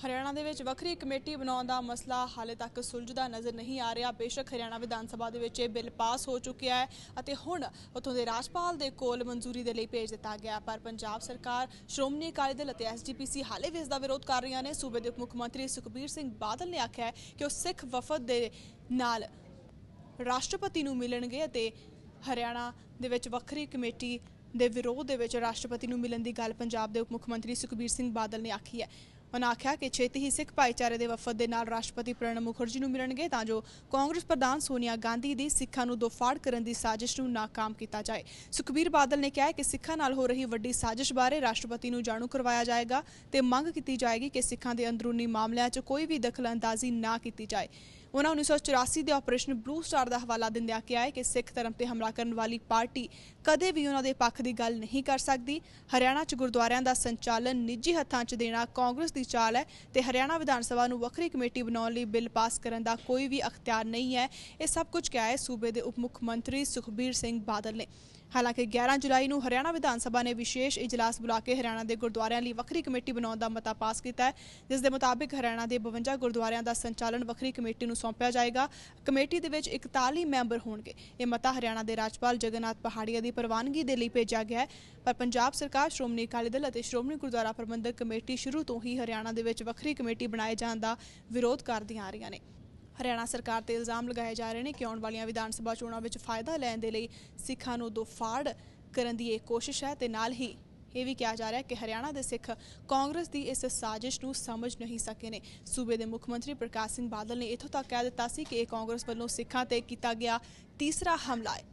ਹਰਿਆਣਾ ਦੇ ਵਿੱਚ ਵੱਖਰੀ ਕਮੇਟੀ ਬਣਾਉਣ ਦਾ ਮਸਲਾ ਹਾਲੇ ਤੱਕ ਸੁਲਝਦਾ ਨਜ਼ਰ ਨਹੀਂ ਆ ਰਿਹਾ। ਬੇਸ਼ੱਕ ਹਰਿਆਣਾ ਵਿਧਾਨ ਸਭਾ ਦੇ ਵਿੱਚ ਇਹ ਬਿੱਲ ਪਾਸ ਹੋ ਚੁੱਕਿਆ ਹੈ ਅਤੇ ਹੁਣ ਉਥੋਂ ਦੇ ਰਾਜਪਾਲ ਦੇ ਕੋਲ ਮਨਜ਼ੂਰੀ ਦੇ ਲਈ ਭੇਜ ਦਿੱਤਾ ਗਿਆ ਪਰ ਪੰਜਾਬ ਸਰਕਾਰ ਸ਼੍ਰੋਮਣੀ ਅਕਾਲੀ ਦਲ ਅਤੇ ਐਸਜੀਪੀਸੀ ਹਾਲੇ ਵੀ ਇਸ ਦਾ ਵਿਰੋਧ ਕਰ ਰਹੀਆਂ ਨੇ। ਸੂਬੇ ਦੇ ਉਪ ਮੁੱਖ ਮੰਤਰੀ ਸੁਖਬੀਰ ਸਿੰਘ ਬਾਦਲ ਨੇ ਆਖਿਆ ਹੈ ਕਿ ਉਹ ਸਿੱਖ ਵਫਦ ਦੇ ਨਾਲ ਰਾਸ਼ਟਰਪਤੀ ਨੂੰ ਮਿਲਣਗੇ ਅਤੇ ਹਰਿਆਣਾ ਦੇ ਵਿੱਚ ਵੱਖਰੀ ਕਮੇਟੀ ਦੇ ਵਿਰੋਧ ਦੇ ਵਿੱਚ ਰਾਸ਼ਟਰਪਤੀ ਨੂੰ ਮਿਲਣ ਦੀ ਗੱਲ ਪੰਜਾਬ ਦੇ ਉਪ ਮੁੱਖ ਮੰਤਰੀ ਸੁਖਬੀਰ ਸਿੰਘ ਬਾਦਲ ਨੇ ਆਖੀ ਹੈ। ਉਹਨਾਂ ਆਖਿਆ ਕਿ ਛੇਤੀ ਹੀ ਸਿੱਖ ਭਾਈਚਾਰੇ ਦੇ ਵਫਦ ਦੇ ਨਾਲ ਰਾਸ਼ਟਰਪਤੀ ਪ੍ਰਣਬ ਮੁਖਰਜੀ ਨੂੰ ਮਿਲਣਗੇ ਤਾਂ ਜੋ ਕਾਂਗਰਸ ਪ੍ਰਧਾਨ ਸੋਨੀਆ ਗਾਂਧੀ ਦੀ ਸਿੱਖਾਂ ਨੂੰ ਦੋਫਾੜ ਕਰਨ ਦੀ ਸਾਜ਼ਿਸ਼ ਨੂੰ ਨਾਕਾਮ ਕੀਤਾ ਜਾਏ। ਸੁਖਬੀਰ ਬਾਦਲ ਨੇ ਕਿਹਾ ਕਿ ਸਿੱਖਾਂ ਨਾਲ ਹੋ ਰਹੀ ਵੱਡੀ ਸਾਜ਼ਿਸ਼ ਬਾਰੇ ਰਾਸ਼ਟਰਪਤੀ ਨੂੰ ਜਾਣੂ ਕਰਵਾਇਆ ਜਾਏਗਾ ਤੇ ਮੰਗ ਕੀਤੀ ਜਾਏਗੀ ਕਿ ਸਿੱਖਾਂ ਦੇ ਅੰਦਰੂਨੀ ਮਾਮਲਿਆਂ 'ਚ ਕੋਈ ਵੀ ਦਖਲਅੰਦਾਜ਼ੀ ਨਾ ਕੀਤੀ ਜਾਏ। ਉਹਨਾਂ 1984 ਦੇ ਆਪਰੇਸ਼ਨ ਬਲੂ ਸਟਾਰ ਦਾ ਹਵਾਲਾ ਦਿੰਦਿਆਂ ਕਿਹਾ ਹੈ ਕਿ ਸਿੱਖ ਧਰਮ ਤੇ ਹਮਲਾ ਕਰਨ ਵਾਲੀ ਪਾਰਟੀ ਕਦੇ ਵੀ ਉਹਨਾਂ ਦੇ ਪੱਖ ਦੀ ਗੱਲ ਨਹੀਂ ਕਰ ਸਕਦੀ। ਹਰਿਆਣਾ 'ਚ ਗੁਰਦੁਆਰਿਆਂ ਦਾ ਸੰਚਾਲਨ ਨਿੱਜੀ ਹੱਥਾਂ 'ਚ ਦੇਣਾ ਕਾਂਗਰਸ ਦੀ ਚਾਲ ਹੈ ਤੇ ਹਰਿਆਣਾ ਵਿਧਾਨ ਸਭਾ ਨੂੰ ਵੱਖਰੀ ਕਮੇਟੀ ਬਣਾਉਣ ਲਈ ਬਿੱਲ ਪਾਸ ਕਰਨ ਦਾ ਕੋਈ ਵੀ ਅਖਤਿਆਰ ਨਹੀਂ ਹੈ। ਇਹ ਸਭ ਕੁਝ ਕਿਹਾ ਹੈ ਸੂਬੇ ਦੇ ਉਪ ਮੁੱਖ ਮੰਤਰੀ ਸੁਖਬੀਰ ਸਿੰਘ ਬਾਦਲ ਨੇ। ਹਾਲਾਂਕਿ 11 ਜੁਲਾਈ ਨੂੰ ਹਰਿਆਣਾ ਵਿਧਾਨ ਸਭਾ ਨੇ ਵਿਸ਼ੇਸ਼ ਇਜਲਾਸ ਬੁਲਾ ਕੇ ਹਰਿਆਣਾ ਦੇ ਗੁਰਦੁਆਰਿਆਂ ਲਈ ਵੱਖਰੀ ਕਮੇਟੀ ਬਣਾਉਣ ਦਾ ਮਤਾ ਪਾਸ ਕੀਤਾ ਹੈ। ਜਿਸ ਦੇ ਮੁਤਾਬਿਕ ਹਰਿਆਣਾ ਦੇ 52 ਗੁਰਦੁਆਰਿਆਂ ਦਾ ਸੰਚਾਲਨ ਵੱਖਰੀ ਕਮੇਟੀ ਨੂੰ ਸੌਂਪਿਆ ਜਾਏਗਾ। ਕਮੇਟੀ ਦੇ ਵਿੱਚ 41 ਮੈਂਬਰ ਹੋਣਗੇ। ਇਹ ਮਤਾ ਹਰਿਆਣਾ ਦੇ ਰਾਜਪਾਲ ਜਗਨਨਾਥ ਪਹਾੜੀਆ ਦੀ ਪ੍ਰਵਾਨਗੀ ਦੇ ਲਈ ਭੇਜਿਆ ਗਿਆ ਹੈ। ਪਰ ਪੰਜਾਬ ਸਰਕਾਰ, ਸ਼੍ਰੋਮਣੀ ਅਕਾਲੀ ਦਲ ਅਤੇ ਸ਼੍ਰੋਮਣੀ ਗੁਰਦੁਆਰਾ ਪ੍ਰਬੰਧਕ ਕਮੇਟੀ ਸ਼ੁਰੂ ਤੋਂ ਹੀ ਹਰਿਆਣਾ ਦੇ ਵਿੱਚ ਵੱਖਰੀ ਕਮੇਟੀ ਬਣਾਏ ਜਾਣ ਦਾ ਵਿਰੋਧ ਕਰਦੀਆਂ ਆ ਰਹੀਆਂ ਨੇ। ਹਰਿਆਣਾ ਸਰਕਾਰ ਤੇ ਇਲਜ਼ਾਮ ਲਗਾਏ ਜਾ ਰਹੇ ਨੇ ਕਿ ਆਉਣ ਵਾਲੀਆਂ ਵਿਧਾਨ ਸਭਾ ਚੋਣਾਂ ਵਿੱਚ ਫਾਇਦਾ ਲੈਣ ਦੇ ਲਈ ਸਿੱਖਾਂ ਨੂੰ ਦੋ ਫਾੜ ਕਰਨ ਦੀ ਇਹ ਕੋਸ਼ਿਸ਼ ਹੈ ਤੇ ਨਾਲ ਹੀ ਇਹ ਵੀ ਕਿਹਾ ਜਾ ਰਿਹਾ ਹੈ ਕਿ ਹਰਿਆਣਾ ਦੇ ਸਿੱਖ ਕਾਂਗਰਸ ਦੀ ਇਸ ਸਾਜ਼ਿਸ਼ ਨੂੰ ਸਮਝ ਨਹੀਂ ਸਕੇ ਨੇ। ਸੂਬੇ ਦੇ ਮੁੱਖ ਮੰਤਰੀ ਪ੍ਰਕਾਸ਼ ਸਿੰਘ ਬਾਦਲ ਨੇ ਇਥੋਂ ਤੱਕ ਕਹਿ ਦਿੱਤਾ ਸੀ ਕਿ ਇਹ ਕਾਂਗਰਸ ਵੱਲੋਂ ਸਿੱਖਾਂ ਤੇ ਕੀਤਾ ਗਿਆ ਤੀਸਰਾ ਹਮਲਾ ਹੈ।